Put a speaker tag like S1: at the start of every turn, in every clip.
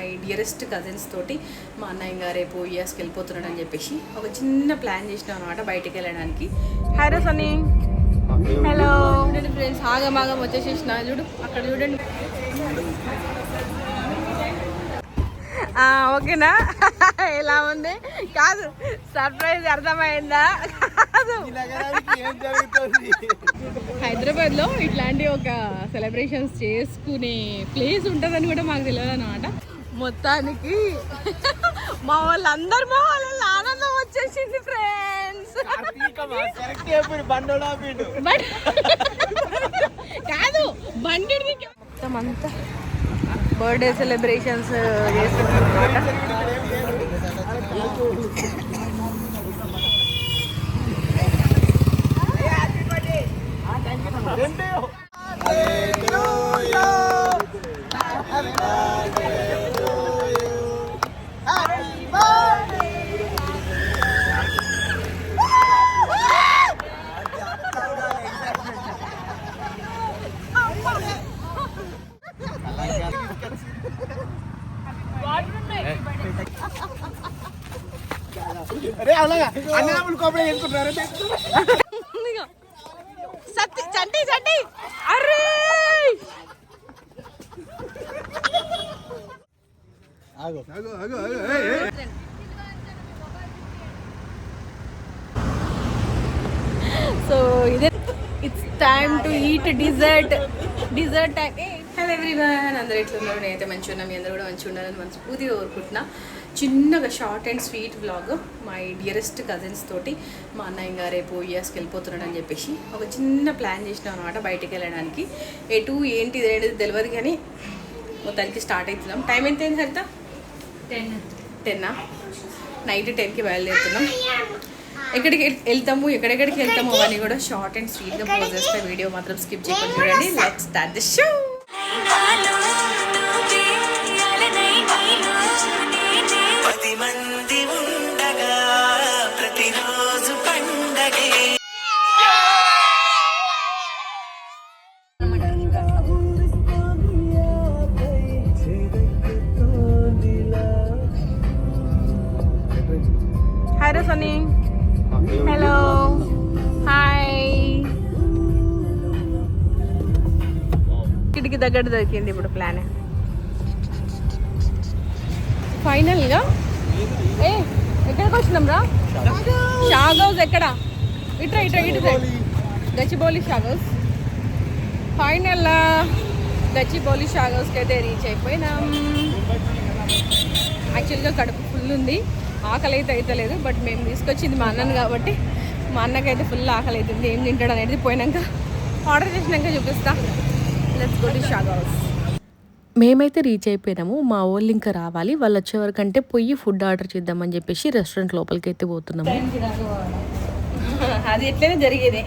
S1: My dearest cousins తోటి మా అన్నయ్య గారు రేపు యూఎస్కి వెళ్ళిపోతున్నాడు అని చెప్పేసి ఒక చిన్న ప్లాన్ చేసినాం అనమాట బయటికి వెళ్ళడానికి. హాయ్ సని హలో చూడండి ఫ్రెండ్స్ ఆగమాగం వచ్చేసేసిన. చూడు అక్కడ చూడండి. ఓకేనా? ఎలా ఉంది? కాదు సర్ప్రైజ్ అర్థమైందా? కాదు. హైదరాబాద్లో ఇట్లాంటి ఒక సెలబ్రేషన్స్ చేసుకునే ప్లేస్ ఉంటుందని కూడా మాకు తెలియదు అనమాట మొత్తానికి మా వాళ్ళందరూ మా వాళ్ళ ఆనందం వచ్చేసింది ఫ్రెండ్స్ కాదు బండి మొత్తం అంతా బర్త్డే సెలబ్రేషన్స్ చేస్తున్నాం అనమాట ఇదిగో. time to eat dessert dessert time hello everyone అందరూ ఎట్లున్నారు? నేనైతే మంచిగా ఉన్నా. మీ అందరూ కూడా మంచిగా ఉండాలని మనస్ఫూర్తిగా కోరుకుంటున్నా. చిన్నగా short and sweet vlog my dearest cousins తోటి మా అన్నయ్య గారు రేపు వెళ్ళిపోతున్నాడు అని చెప్పేసి ఒక చిన్న ప్లాన్ చేసినాం అనమాట బయటికి వెళ్ళడానికి. ఎటు ఏంటి ఏంటి తెలియదు కానీ మొత్తానికి స్టార్ట్ అవుతున్నాం టైం ఎంత అయింది హరిత టెన్ టెన్నా నైట్ టెన్కి బయలుదేరుతున్నాం. ఎక్కడికి వెళ్- వెళ్తాము ఎక్కడెక్కడికి వెళ్తాము అవన్నీ కూడా షార్ట్ అండ్ స్వీట్గా చేస్తే వీడియో మాత్రం స్కిప్ చేయకుండా చూడండి. లెట్స్ స్టార్ట్ ద షో కిటికి దగ్గర దొరికింది ఇప్పుడు ప్లాన్ ఫైనల్గా ఏ ఎక్కడికి వచ్చినాం రా? షాగ్ ఎక్కడ? ఇట్రా ఇట్రా ఇటు గచ్చిబౌలి షాగోస్. ఫైనల్ గచ్చిబౌలి షాగ్ అయితే రీచ్ అయిపోయినాం. యాక్చువల్గా కడుపు ఫుల్ ఉంది. ఆకలి అయితే అవుతలేదు బట్ మేము తీసుకొచ్చింది మా అన్నను కాబట్టి మా అన్నకైతే ఫుల్ ఆకలి అవుతుంది ఏం తింటాడు అనేది పోయినాక. ఆర్డర్ చేసినాక చూపిస్తా. లెట్స్ గో టు షాగ్ హౌస్
S2: మేమైతే రీచ్ అయిపోయినాము. మా వాళ్ళు ఇంకా రావాలి. వాళ్ళు వచ్చేవరకంటే పోయి ఫుడ్ ఆర్డర్ చేద్దామని చెప్పేసి రెస్టారెంట్ లోపలికి అయితే పోతున్నాము
S1: అది ఎట్లనే జరిగేది.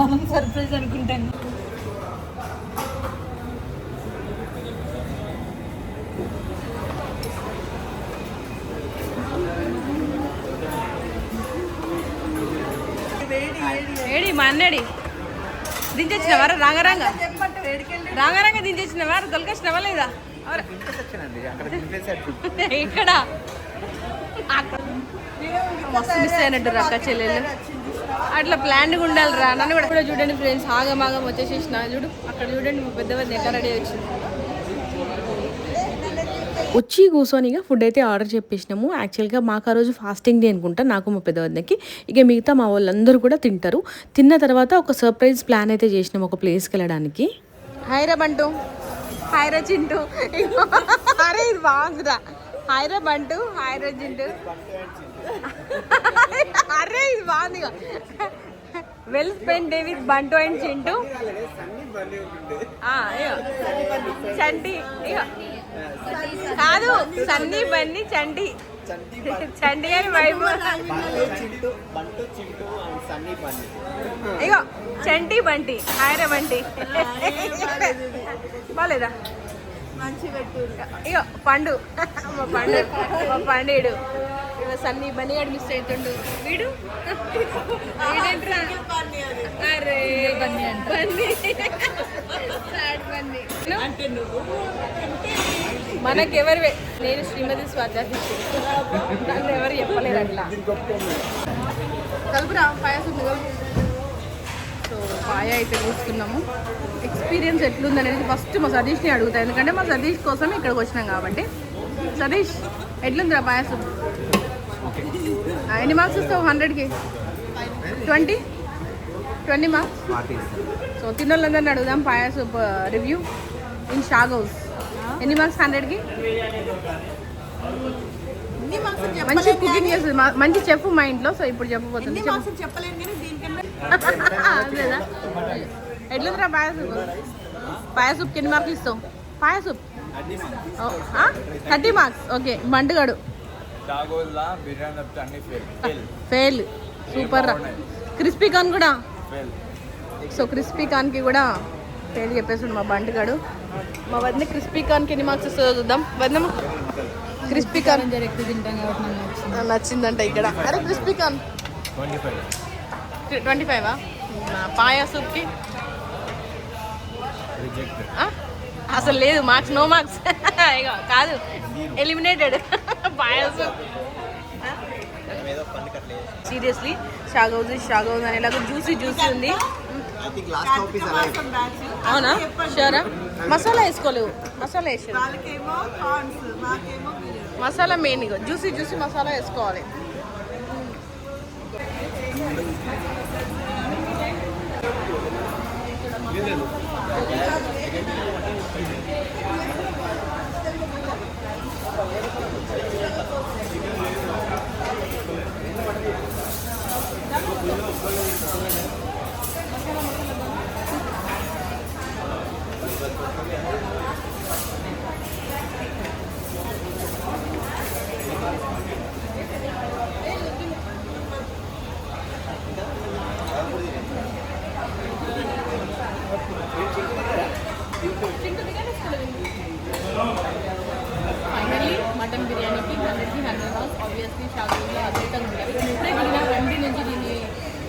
S1: మనం సర్ప్రైజ్ అనుకుంటాను. ఏడి మా అన్నడి దించొచ్చినవారా రాంగరాంగ రాంగరాంగ దించొచ్చినవారా దొలకొచ్చినవా లేదా? ఇక్కడ అక్కడ. మస్తు మిస్ అయినట్టు రక్క చెల్లెలు అట్లా ప్లాన్గా ఉండాలి రా నన్ను కూడా చూడండి ఫ్రెండ్స్ ఆగమాగం వచ్చేసేసిన. చూడు అక్కడ చూడండి మా పెద్దవాళ్ళు ఎక్కడ రెడీ వచ్చింది.
S2: వచ్చి కూర్చొని ఇక ఫుడ్ అయితే ఆర్డర్ చెప్పేసినాము. యాక్చువల్గా మాకు ఆ రోజు ఫాస్టింగ్ డే అనుకుంటా నాకు మా పెద్దవద్దకి ఇక మిగతా మా వాళ్ళందరూ కూడా తింటారు. తిన్న తర్వాత ఒక సర్ప్రైజ్ ప్లాన్ అయితే చేసినాం ఒక ప్లేస్కి వెళ్ళడానికి.
S1: హైరా బంటు. హైరా చింటూ. అరే ఇది బాగుందిరా. హైరా బంటు. హైరా చింటూ. అరే ఇది బాగుంది. Well spend day with Bantu and Chintu. Chanti ఇగో. కాదు సన్నీ బన్నీ చంటి చంటి గారి వైపు ఇగో చంటి బంటి హాయరా బంటి. బాలేదా? ఇగో పండు. మా పండు మా పండేడు. ఇగో సన్నీ బన్నీ గాడు మిస్ అవుతుండు వీడు? అరే బన్నీ బన్నీ బన్నీ మనకెవరివే నేను శ్రీమతి నన్ను ఎవరు చెప్పలేరు అట్లా. కలుపురా పాయసం సో పాయ అయితే తీసుకున్నాము. ఎక్స్పీరియన్స్ ఎట్లుంది అనేది ఫస్ట్ మా సతీష్ని అడుగుతా. ఎందుకంటే మా సతీష్ కోసం ఇక్కడికి వచ్చినాం కాబట్టి. సతీష్ ఎట్లుందిరా పాయసం? ఎన్ని మార్క్స్ ఇస్తావు? హండ్రెడ్కి ట్వంటీ ట్వంటీ మార్క్స్ సో తిన్నోళ్ళందరినీ అడుగుదాం పాయసం రివ్యూ ఇన్ షాగ్ హౌస్ ఎన్ని మార్క్స్ హండ్రెడ్కి మంచి కుకింగ్ చేస్తుంది. మా- మంచి చెఫ్ మా ఇంట్లో సో ఇప్పుడు చెప్పబోతుంది. చెప్పు. అదేనా? ఎట్లుందిరా పాయసం పాయసూప్ ఎన్ని మార్కులు ఇస్తావు? పాయసూప్? థర్టీ మార్క్స్ ఓకే
S3: అన్ని ఫెయిల్
S1: సూపర్ రా. క్రిస్పీ కార్న్ కూడా.
S3: ఫెయిల్
S1: సో క్రిస్పీ కార్న్కి కూడా ఫెయిల్ చెప్పేసాడు మా బంటుగాడు మా వదిన క్రిస్పీ కార్న్కి ఎన్ని మార్క్స్ ఇస్తుందో చూద్దాం. వదినమ్మా క్రిస్పీ కార్న్.
S4: ఎక్కువ తింటాం కాబట్టి.
S1: నచ్చిందంట ఇక్కడ. అరే
S3: crispy corn.
S1: Twenty five paya సూప్కి
S3: reject
S1: ఆ? అసలు లేదు మార్క్స్ నో మార్క్స్. ఇగో కాదు. ఎలిమినేటెడ్ పాయసం. సీరియస్లీ షాగౌజ్ షాగౌజ్ అనేలాగా జ్యూసీ జ్యూసీ ఉంది. అవునా? షూరా? మసాలా వేసుకోలేవు. మసాలా వేసారు masala main juicy juicy masala వేసుకోవాలి. ఫైనల్లీ మటన్ బిర్యానీకి హండ్రెడ్కి హండ్రెడ్ మార్క్స్ ఆబ్వియస్లీ షాగూలో అద్భుతంగా ఇప్పుడే నుంచి దీన్ని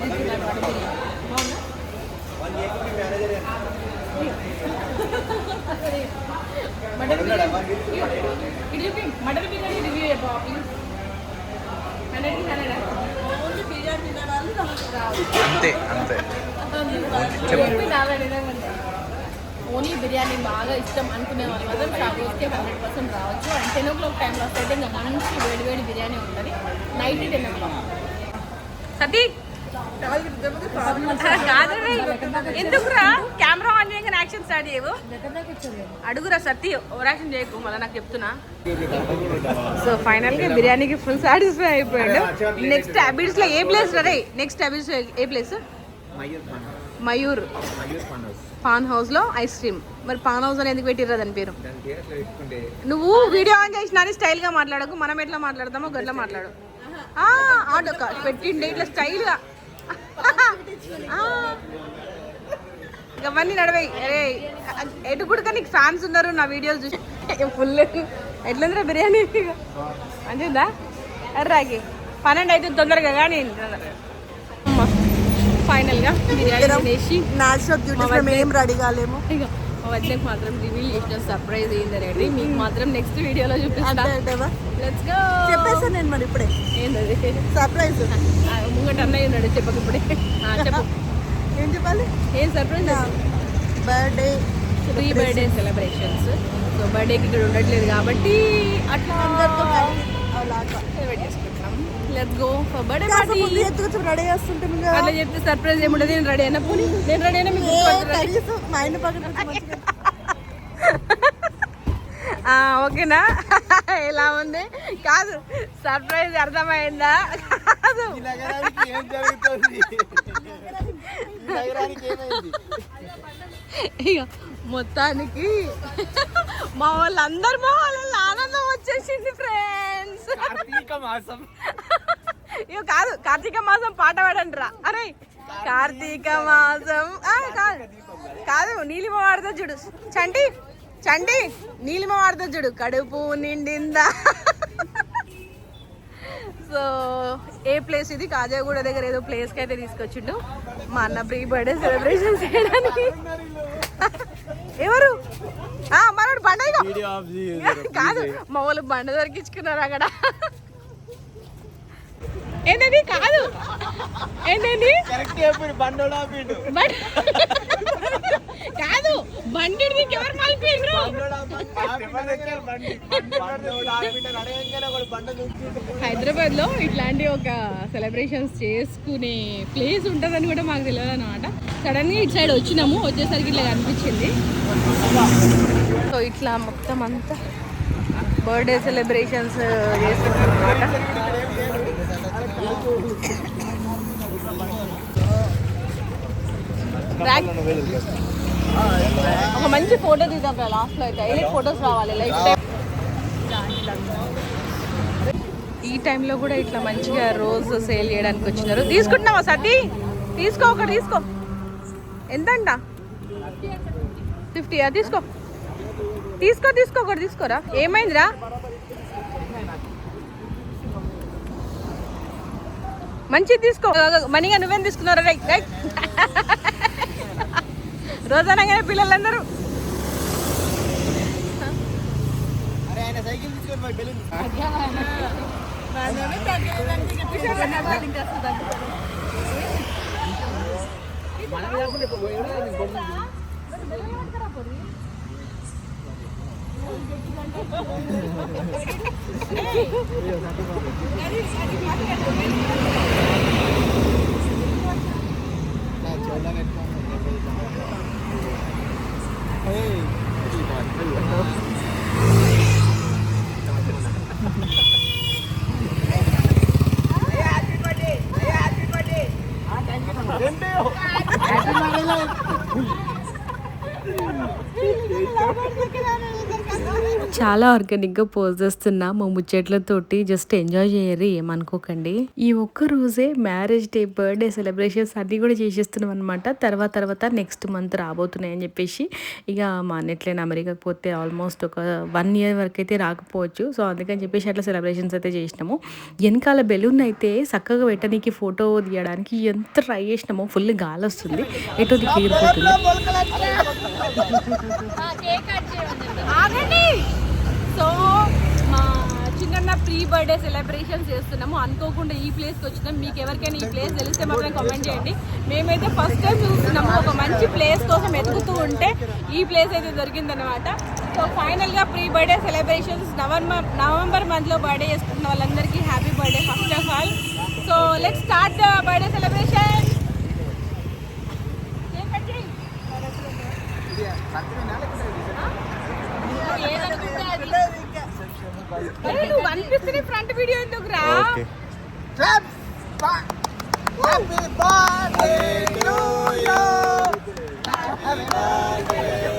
S1: తీసుకున్నారు mutton biryani. Mutton biryani. Mutton biryani. Review చెప్పా
S3: అంతే అంతే.
S1: ఓన్లీ బిర్యానీ బాగా ఇష్టం అనుకునే వాళ్ళు మాత్రం షాగోస్కి హండ్రెడ్ పర్సెంట్ రావచ్చు. అండ్ టెన్ ఓ క్లాక్ టైంలో వస్తే ఇంకా మంచి వేడి వేడి బిర్యానీ ఉంటుంది. Night ten o'clock Sathi ఎందుకురా? కెమెరా ఆన్ చేయగానే యాక్షన్ స్టార్ట్ చేయవు అడుగురా సత్తి ఓవర్ యాక్షన్ చేయకు. మళ్ళీ నాకు చెప్తున్నా. సో ఫైనల్గా బిర్యానీకి ఫుల్ సాటిస్ఫై అయిపోయాడు. నెక్స్ట్ అబిడ్స్లో ఏ ప్లేస్ రే నెక్స్ట్ అబిడ్స్ ఏ ప్లేస్ మయూర్. పాన్ హౌస్లో ఐస్ క్రీమ్ మరి పాన్ హౌస్ అని ఎందుకు పెట్టిర్రు దాని పేరు? నువ్వు వీడియో ఆన్ చేసిన స్టైల్గా మాట్లాడకు. మనం ఎట్లా మాట్లాడతామో గట్లా మాట్లాడు. ఆ, ఆటో పెట్టిండే. ఇట్లా స్టైల్గా. ఇవన్నీ నడవాయి అరే ఎటు కూడా నీకు ఫ్యాన్స్ ఉన్నారు నా వీడియోస్ చూసి. ఫుల్. ఎట్లుందిరా బిర్యానీ? అంతుందా అర్రాకి పన్నెండు అయితే తొందరగా కానీ ఫైనల్గా బిర్యానీ
S4: మేము ఏం రెడీ కాలేము?
S1: ఇక వద్దకు మాత్రం రివీల్ చేసిన సర్ప్రైజ్ ఏంటంటే మీకు మాత్రం నెక్స్ట్ వీడియోలో చూపిస్తా.
S4: అంటే అంటేవా?
S1: లెట్స్ గో
S4: చెప్పేసాను నేను మరి ఇప్పుడే.
S1: ఏంటది
S4: సర్ప్రైజ్
S1: ముంగట అన్నయ్య ఉన్నాడు చెప్పక ఇప్పుడే. చెప్పు.
S4: ఏం చెప్పాలి?
S1: ఏం surprise
S4: birthday
S1: pre birthday celebrations so బర్త్డేకి ఇక్కడ ఉండట్లేదు కాబట్టి అట్లా
S4: అలాగా
S1: సెలబ్రేట్ చేసుకుంటున్నాం let's go for
S4: birthday
S1: party
S4: ముందు ఎత్తుకొచ్చి రెడీ చేస్తుంటే
S1: అట్లా చెప్తే సర్ప్రైజ్ ఏముండదు నేను రెడీ అయినా పోనీ. నేను రెడీ అయినా మీకు?
S4: కనీసం మా ఆయన పక్కన
S1: ఓకేనా? ఎలా ఉంది? కాదు సర్ప్రైజ్ అర్థమైందా? కాదు. ఇక మొత్తానికి మా వాళ్ళందరూ మా వాళ్ళ ఆనందం వచ్చేసింది ఫ్రెండ్స్
S3: మాసం.
S1: ఇక కాదు కార్తీక మాసం పాట పాడండిరా. అరే కార్తీక మాసం కాదు కాదు నీలిమ వాడితే చూడు చంటి చండి నీలిమ వాడుతా చూడు కడుపు నిండిందా? సో ఏ ప్లేస్ ఇది? కాజాగూడ దగ్గర ఏదో ప్లేస్కి అయితే తీసుకొచ్చిండు. మా అన్న ప్రీ బర్త్డే సెలబ్రేషన్ చేయడానికి. ఎవరు? ఆ, మనోడు బండ. కాదు మా వాళ్ళు బండ దొరికించుకున్నారు అక్కడ. ఏంటది? కాదు. ఏంటండి కాదు. బండి ఎవరు మలిపిండ్రు హైదరాబాద్లో ఇట్లాంటి ఒక సెలబ్రేషన్స్ చేసుకునే ప్లేస్ ఉంటుందని కూడా మాకు తెలియదు అనమాట సడన్గా ఇటు సైడ్ వచ్చినాము వచ్చేసరికి ఇట్లా కనిపించింది. సో ఇట్లా మొత్తం అంతా బర్త్డే సెలబ్రేషన్స్ చేస్తున్నాం అనమాట ఒక మంచి ఫోటో తీద్దాం లాస్ట్లో అయితే. హైలైట్ ఫోటోస్ రావాలి లైఫ్ టైం ఈ టైంలో కూడా ఇట్లా మంచిగా రోజు సేల్ చేయడానికి వచ్చినారు. తీసుకుంటున్నావా సతీ? తీసుకో ఒకటి తీసుకో. ఎంతంట? ఫిఫ్టీయా తీసుకో. తీసుకో తీసుకో ఒకటి తీసుకోరా? ఏమైందిరా? మంచిది తీసుకో. మనీగా నువ్వేం తీసుకున్నారా right right. రోజనగానే పిల్లలందరూ 哎，我这哎块。
S2: చాలా ఆర్గానిక్గా పోజ్ చేస్తున్నా మా ముచ్చట్లతోటి. జస్ట్ ఎంజాయ్ చేయరు ఏమనుకోకండి. ఈ ఒక్క రోజే మ్యారేజ్ డే బర్త్డే సెలబ్రేషన్స్ అన్నీ కూడా చేసేస్తున్నాం అనమాట తర్వాత తర్వాత నెక్స్ట్ మంత్ రాబోతున్నాయి అని చెప్పేసి. ఇక మా అన్నట్లైనా అమెరికాకి పోతే ఆల్మోస్ట్ ఒక వన్ ఇయర్ వరకు అయితే రాకపోవచ్చు. సో అందుకని చెప్పేసి అట్లా సెలబ్రేషన్స్ అయితే చేసినాము. వెనకాల బెలూన్ అయితే చక్కగా పెట్టడానికి ఫోటో తీయడానికి ఎంత ట్రై చేసినామో ఫుల్ గాలి వస్తుంది. ఎటో దిగిపోతుంది
S1: ఆగండి! సో మా చిన్న ప్రీ బర్త్డే సెలబ్రేషన్ చేస్తున్నాము. అనుకోకుండా ఈ ప్లేస్కి వచ్చినాం. మీకు ఎవరికైనా ఈ ప్లేస్ తెలిస్తే మాత్రం కామెంట్ చేయండి. మేమైతే ఫస్ట్ టైం చూస్తున్నాము. ఒక మంచి ప్లేస్ కోసం ఎదుగుతూ ఉంటే ఈ ప్లేస్ అయితే దొరికిందనమాట సో ఫైనల్గా pre birthday celebrations November November మంత్లో బర్త్డే చేసుకున్న వాళ్ళందరికీ happy birthday first of all so let start the birthday celebration అరే నువ్వు అనిపిస్తుంది ఫ్రంట్ వీడియో ఎందుకు రా?
S5: Our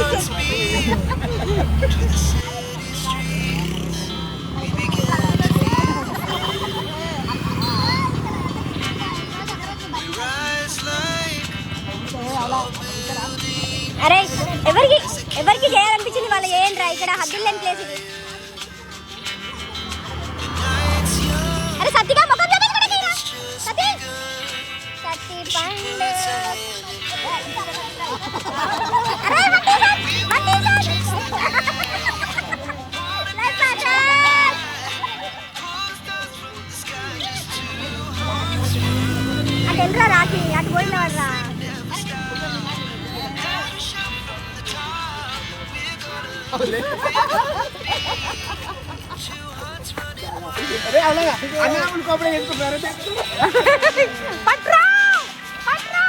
S5: wants me to the.
S6: పోయిన వాళ్ళ
S3: అరే అలాగా అన్నదమ్ములు కోపడే చేసుకుంటున్నారు
S6: పట్రా పట్రా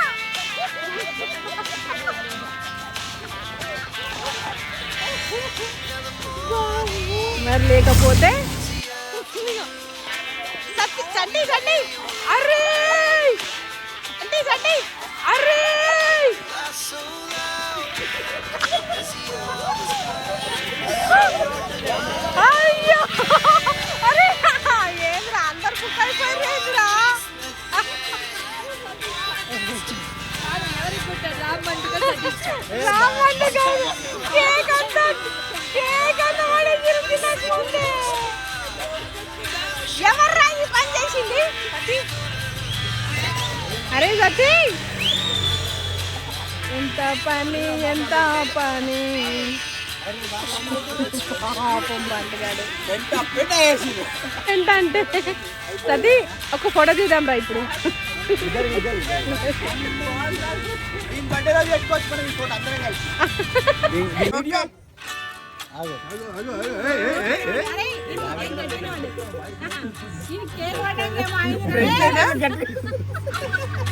S1: మరి లేకపోతే ఎంత పని ఎంత పని. ఎంత అంటే సతీ ఒక ఫోటో తీద్దాం రా ఇప్పుడు.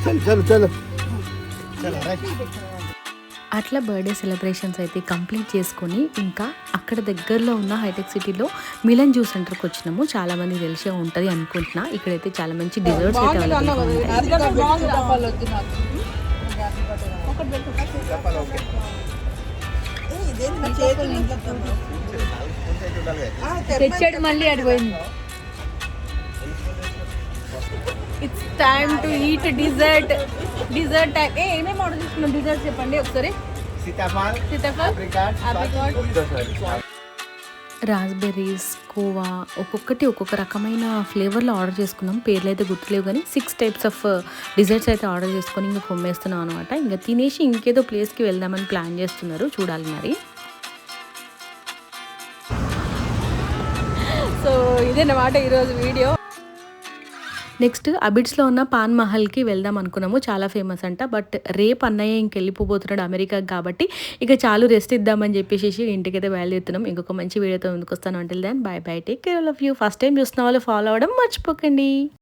S3: చల్ చల్ చల్. చల్ రైట్.
S2: అట్లా బర్త్డే సెలబ్రేషన్స్ అయితే కంప్లీట్ చేసుకొని ఇంకా అక్కడ దగ్గరలో ఉన్న హైటెక్ సిటీలో మిలన్ జ్యూస్ సెంటర్కి వచ్చినాము. చాలా మంది తెలిసే ఉంటుంది అనుకుంటున్నా. ఇక్కడైతే చాలా మంచి డిజర్ట్స్ అయితే
S1: తెచ్చాడు మళ్ళీ అడిపోయింది it's time to eat dessert dessert time ఏ ఏమేమి ఆర్డర్ చేసుకున్నాం డిజర్ట్ చెప్పండి ఒకసారి.
S3: సీతాఫల్
S1: సీతాఫల్.
S2: రాస్బెర్రీస్ కోవా ఒక్కొక్కటి ఒక్కొక్క రకమైన ఫ్లేవర్లో ఆర్డర్ చేసుకున్నాం. పేర్లు అయితే గుర్తులేవు కానీ సిక్స్ టైప్స్ ఆఫ్ డిజర్ట్స్ అయితే ఆర్డర్ చేసుకొని ఇంకా కొమ్మేస్తున్నాం అనమాట ఇంకా తినేసి ఇంకేదో ప్లేస్కి వెళ్దామని ప్లాన్ చేస్తున్నారు. చూడాలి మరి.
S1: సో ఇదేనమాట ఈరోజు వీడియో.
S2: నెక్స్ట్ అబిడ్స్లో ఉన్న పాన్ మహల్కి వెళ్దాం అనుకున్నాము. చాలా ఫేమస్ అంట. బట్ రేపు అన్నయ్య ఇంకెళ్ళిపోతున్నాడు అమెరికాకి కాబట్టి ఇక చాలు రెస్ట్ ఇద్దామని చెప్పేసి ఇంటికైతే బయలుదేరుతున్నాం. ఇంకొక మంచి వీడియోతో ముందుకు వస్తాను అంటే దాన్ bye bye take care of you first time చూస్తున్న వాళ్ళు ఫాలో అవ్వడం మర్చిపోకండి.